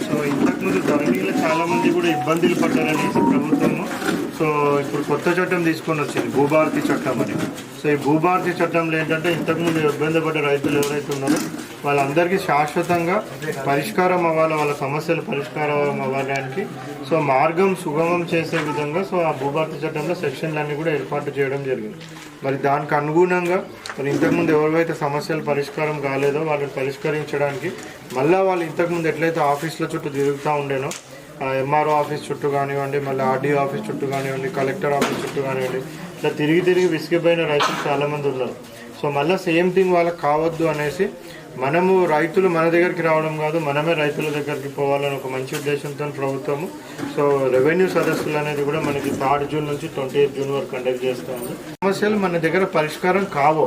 So ఇంతకుముందు ధరణిలో చాలా మంది కూడా ఇబ్బందులు పడ్డారనేసి ప్రభుత్వము సో ఇప్పుడు కొత్త చట్టం తీసుకొని వచ్చింది భూభారతి చట్టం అని. సో ఈ భూభారతి చట్టంలో ఏంటంటే ఇంతకుముందు ఇబ్బంది పడ్డ రైతులు ఎవరైతే ఉన్నారో వాళ్ళందరికీ శాశ్వతంగా పరిష్కారం అవ్వాలి వాళ్ళ సమస్యలు పరిష్కారం అవ్వడానికి. సో మార్గం సుగమం చేసే విధంగా సో ఆ భూభారతి చట్టంలో సెక్షన్లన్నీ కూడా ఏర్పాటు చేయడం జరిగింది. మరి దానికి అనుగుణంగా మరి ఇంతకుముందు ఎవరైతే సమస్యలు పరిష్కారం కాలేదో వాళ్ళని పరిష్కరించడానికి మళ్ళీ వాళ్ళు ఇంతకుముందు ఎట్లయితే ఆఫీసుల చుట్టూ తిరుగుతూ ఉండేనో ఎంఆర్ఓ ఆఫీస్ చుట్టూ కానివ్వండి మళ్ళీ ఆర్డీఓ ఆఫీస్ చుట్టూ కానివ్వండి కలెక్టర్ ఆఫీస్ చుట్టూ కానివ్వండి ఇట్లా తిరిగి తిరిగి విసిగిపోయిన రైతులు చాలామంది ఉన్నారు. సో మళ్ళీ సేమ్ థింగ్ వాళ్ళకి కావద్దు అనేసి మనము రైతులు మన దగ్గరికి రావడం కాదు మనమే రైతుల దగ్గరికి పోవాలని ఒక మంచి ఉద్దేశంతో ప్రభుత్వము. సో రెవెన్యూ సదస్సులు అనేది కూడా మనకి థర్డ్ జూన్ నుంచి ట్వంటీ ఎయిత్ జూన్ వరకు కండక్ట్ చేస్తాము సమస్యలు మన దగ్గర పరిష్కారం కావు.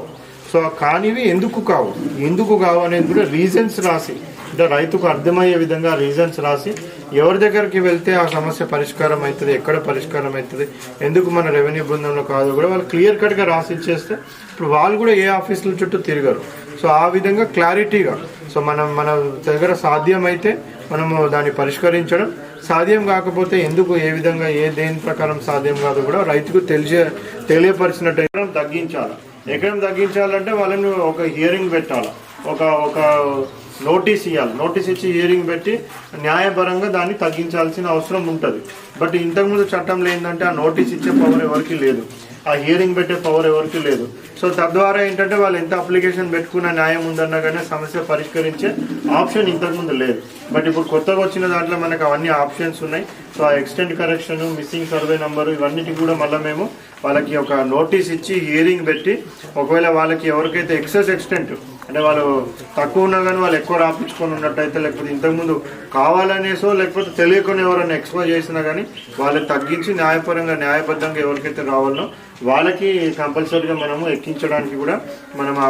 సో కానివి ఎందుకు కావు? ఎందుకు కావు అనేది కూడా రీజన్స్ రాసి అంటే రైతుకు అర్థమయ్యే విధంగా రీజన్స్ రాసి ఎవరి దగ్గరికి వెళ్తే ఆ సమస్య పరిష్కారం అవుతుంది ఎక్కడ పరిష్కారం అవుతుంది ఎందుకు మన రెవెన్యూ బృందంలో కాదు కూడా వాళ్ళు క్లియర్ కట్గా రాసి ఇచ్చేస్తే ఇప్పుడు వాళ్ళు కూడా ఏ ఆఫీసుల చుట్టూ తిరగరు. సో ఆ విధంగా క్లారిటీగా సో మనం మన దగ్గర సాధ్యమైతే మనము దాన్ని పరిష్కరించడం సాధ్యం కాకపోతే ఎందుకు ఏ విధంగా ఏ దేని ప్రకారం సాధ్యం కాదు కూడా రైతుకు తెలిసే తెలియపరిచినట్టు ఎకరం తగ్గించాలి? ఎకరం తగ్గించాలంటే వాళ్ళని ఒక హియరింగ్ పెట్టాలి? ఒక ఒక నోటీస్ ఇవ్వాలి నోటీస్ ఇచ్చి హియరింగ్ పెట్టి న్యాయపరంగా దాన్ని తగ్గించాల్సిన అవసరం ఉంటుంది. బట్ ఇంతకుముందు చట్టంలో ఏంటంటే ఆ నోటీస్ ఇచ్చే పవర్ ఎవరికి లేదు. ఆ హియరింగ్ పెట్టే పవర్ ఎవరికి లేదు. సో తద్వారా ఏంటంటే వాళ్ళు ఎంత అప్లికేషన్ పెట్టుకున్న న్యాయం ఉందన్నా కానీ సమస్య పరిష్కరించే ఆప్షన్ ఇంతకుముందు లేదు. బట్ ఇప్పుడు కొత్తగా వచ్చిన దాంట్లో మనకు అవన్నీ ఆప్షన్స్ ఉన్నాయి. సో ఆ extent correction missing survey number ఇవన్నిటి కూడా మళ్ళీ మేము వాళ్ళకి ఒక నోటీస్ ఇచ్చి హియరింగ్ పెట్టి ఒకవేళ వాళ్ళకి ఎవరికైతే ఎక్సెస్ ఎక్స్టెంట్ అంటే వాళ్ళు తక్కువ ఉన్నా కానీ వాళ్ళు ఎక్కువ రాపించుకొని ఉన్నట్టయితే లేకపోతే ఇంతకుముందు కావాలనేసో లేకపోతే తెలియకుండా ఎవరైనా ఎక్స్పోజ్ చేసినా కానీ వాళ్ళకి తగ్గించి న్యాయపరంగా న్యాయబద్ధంగా ఎవరికైతే రావాలనో వాళ్ళకి కంపల్సరీగా మనము ఎక్కించడానికి కూడా మనం ఆ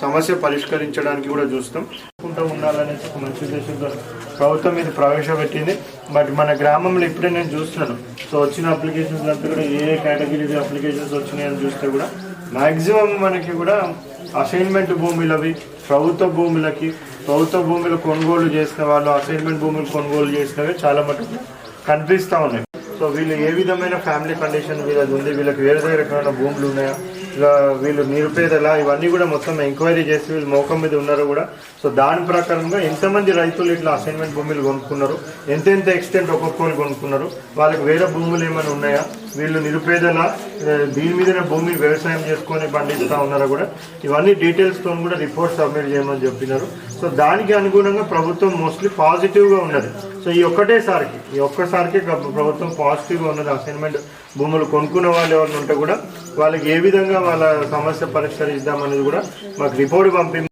సమస్య పరిష్కరించడానికి కూడా చూస్తాం. అనుకుంటూ ఉండాలనేసి ఒక మంచి ఉద్దేశంతో ప్రభుత్వం ఇది ప్రవేశపెట్టింది. బట్ మన గ్రామంలో ఇప్పుడే నేను చూస్తున్నాను. సో వచ్చిన అప్లికేషన్స్ అంతా కూడా ఏ ఏ కేటగిరీ అప్లికేషన్స్ వచ్చినాయని చూస్తే కూడా మ్యాక్సిమం మనకి కూడా అసైన్మెంట్ భూములవి ప్రభుత్వ భూములకి ప్రభుత్వ భూములు కొనుగోలు చేసిన వాళ్ళు అసైన్మెంట్ భూములు కొనుగోలు చేసినవి చాలా మటుకు కనిపిస్తూ ఉన్నాయి. సో వీళ్ళు ఏ విధమైన ఫ్యామిలీ కండిషన్ వీళ్ళది ఉంది? వీళ్ళకి వేరే వేరే రకమైన భూములు ఉన్నాయా? ఇలా వీళ్ళు నిరుపేదలా? ఇవన్నీ కూడా మొత్తం ఎంక్వైరీ చేసి వీళ్ళు మోకం మీద ఉన్నారు కూడా. సో దాని ప్రకారంగా ఎంతమంది రైతులు ఇట్లా అసైన్మెంట్ భూములు కొనుక్కున్నారు? ఎంతెంత ఎక్స్టెంట్ ఒక్కొక్కరు కొనుక్కున్నారు? వాళ్ళకి వేరే భూములు ఏమైనా ఉన్నాయా? వీళ్ళు నిరుపేదల దీని మీదనే భూమి వ్యవసాయం చేసుకొని పండిస్తూ ఉన్నారా కూడా ఇవన్నీ డీటెయిల్స్తో కూడా రిపోర్ట్ సబ్మిట్ చేయమని చెప్పినారు. సో దానికి అనుగుణంగా ప్రభుత్వం మోస్ట్లీ పాజిటివ్గా ఉన్నది. సో ఈ ఒక్కటేసారికి ఈ ఒక్కసారికి ప్రభుత్వం పాజిటివ్గా ఉన్నది. అసైన్మెంట్ భూములు కొనుక్కున్న వాళ్ళు ఎవరిని ఉంటే కూడా వాళ్ళకి ఏ విధంగా వాళ్ళ సమస్య పరిష్కరిద్దామనేది కూడా మాకు రిపోర్ట్ పంపి